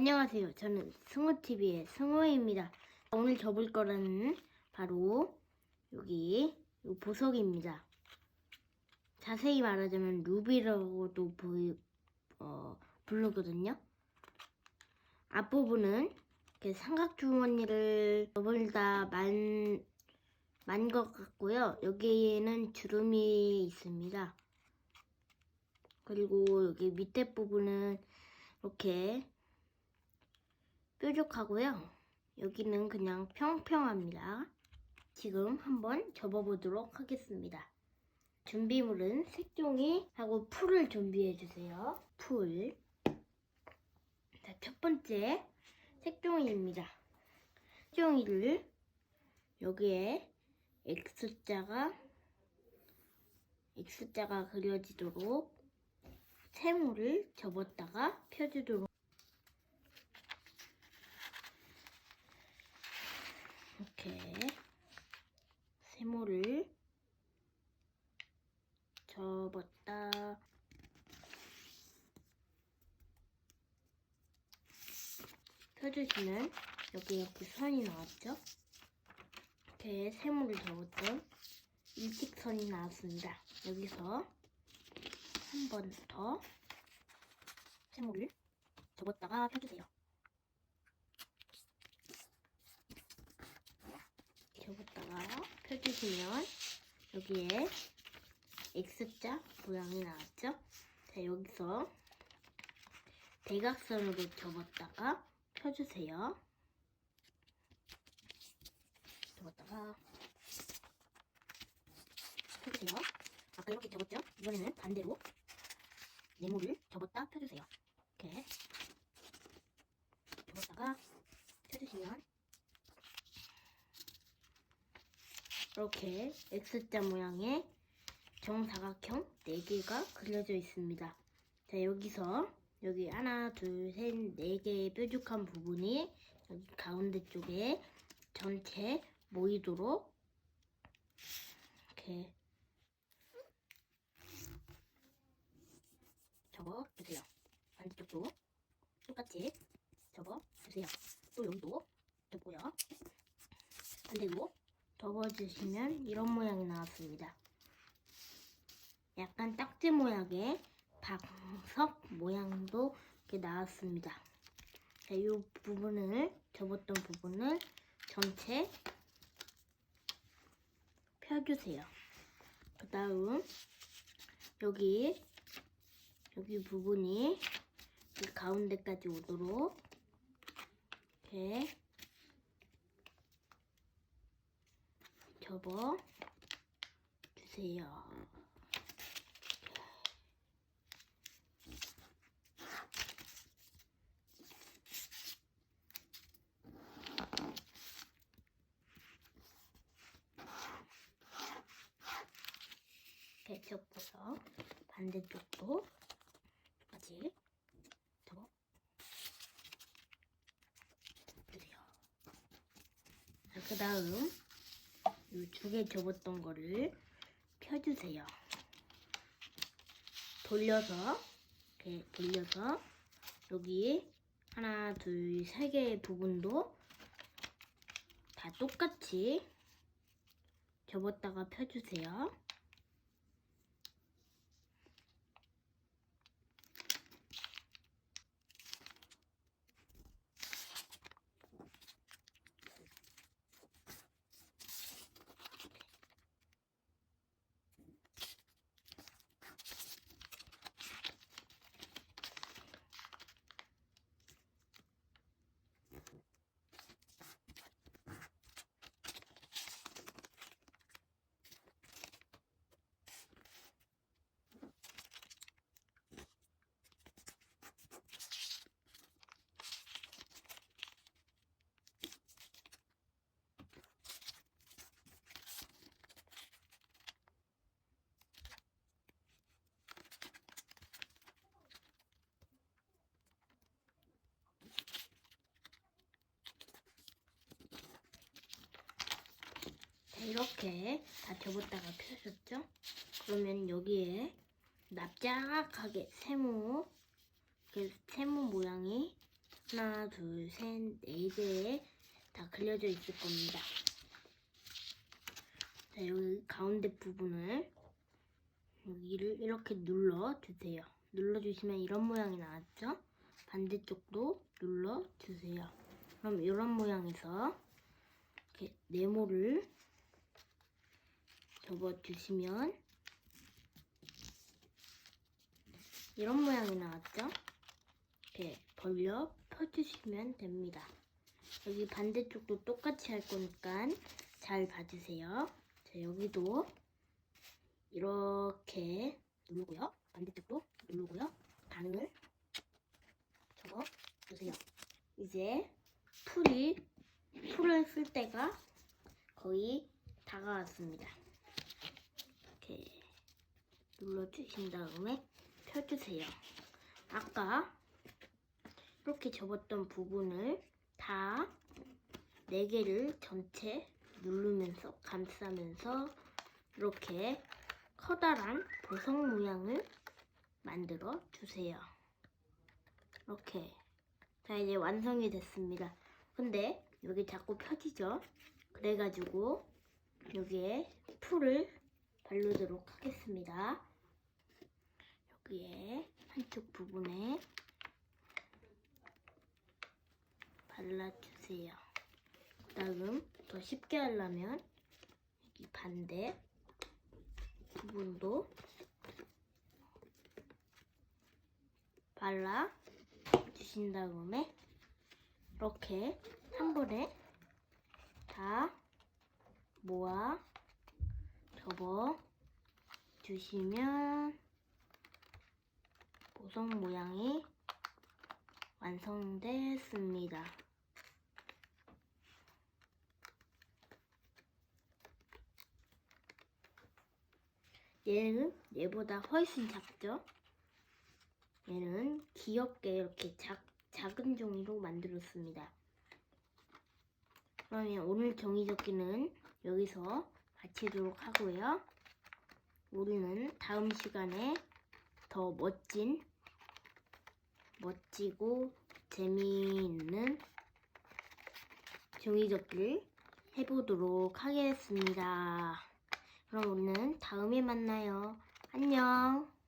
안녕하세요. 저는 승호TV의 승호입니다. 오늘 접을 거는 바로 여기 이 보석입니다. 자세히 말하자면 루비라고도 부, 어, 부르거든요. 앞부분은 이렇게 삼각주머니를 접을다 만, 만 것 같고요. 여기에는 주름이 있습니다. 그리고 여기 밑에 부분은 이렇게 뾰족하고요. 여기는 그냥 평평합니다. 지금 한번 접어보도록 하겠습니다. 준비물은 색종이 하고 풀을 준비해 주세요. 풀. 자, 첫 번째 색종이입니다. 색종이를 여기에 X자가 X자가 그려지도록 세모를 접었다가 펴주도록 이렇게 세모를 접었다 펴주시면 여기 이렇게 선이 나왔죠? 이렇게 세모를 접었던 일직선이 나왔습니다. 여기서 한 번 더 세모를 접었다가 펴주세요. 접었다가 펴주시면 여기에 X자 모양이 나왔죠? 자, 여기서 대각선으로 접었다가 펴주세요. 접었다가 펴주세요. 아까 이렇게 접었죠? 이번에는 반대로 네모를 접었다 펴주세요. 이렇게 접었다가 펴주시면 이렇게 X자 모양의 정사각형 4개가 그려져 있습니다. 자, 여기서 여기 하나, 둘, 셋, 네 개의 뾰족한 부분이 여기 가운데 쪽에 전체 모이도록 이렇게 접어 주세요. 반대쪽도 똑같이 접어 주세요. 또 여기도 접고요. 반대로 접어주시면 이런 모양이 나왔습니다. 약간 딱지 모양의 박석 모양도 이렇게 나왔습니다. 자, 이 부분을 접었던 부분을 전체 펴주세요. 그 다음 여기 여기 부분이 이 가운데까지 오도록 이렇게 접어 주세요. 이렇게 접어서 반대쪽도 똑같이 접어 주세요. 그 다음 이 두 개 접었던 거를 펴주세요. 돌려서 이렇게 돌려서 여기 하나, 둘, 세 개의 부분도 다 똑같이 접었다가 펴주세요. 자, 이렇게 다 접었다가 펴셨죠? 그러면 여기에 납작하게 세모, 이렇게 세모 모양이 하나, 둘, 셋, 네 개에 다 그려져 있을 겁니다. 자, 여기 가운데 부분을 여기를 이렇게 눌러 주세요. 눌러 주시면 이런 모양이 나왔죠? 반대쪽도 눌러 주세요. 그럼 이런 모양에서 이렇게 네모를 접어 주시면 이런 모양이 나왔죠? 이렇게 벌려 펴주시면 됩니다. 여기 반대쪽도 똑같이 할 거니까 잘 봐주세요. 자, 여기도 이렇게 누르고요. 반대쪽도 누르고요. 반을 접어 주세요. 이제 풀이 풀을 쓸 때가 거의 다가왔습니다. 눌러주신 다음에 펴주세요. 아까 이렇게 접었던 부분을 다네 개를 전체 누르면서 감싸면서 이렇게 커다란 보석 모양을 만들어 주세요. 이렇게 자 이제 완성이 됐습니다. 근데 여기 자꾸 펴지죠? 그래가지고 여기에 풀을 바르도록 하겠습니다. 여기에 한쪽 부분에 발라주세요. 그 다음 더 쉽게 하려면 여기 반대 부분도 발라 주신 다음에 이렇게 한 번에 다 모아 접어 주시면 보석 모양이 완성됐습니다. 얘는 얘보다 훨씬 작죠? 얘는 귀엽게 이렇게 작, 작은 종이로 만들었습니다. 그러면 오늘 종이 접기는 여기서 마치도록 하고요. 우리는 다음 시간에 더 멋진, 멋지고 재미있는 종이접기를 해보도록 하겠습니다. 그럼 우리는 다음에 만나요. 안녕.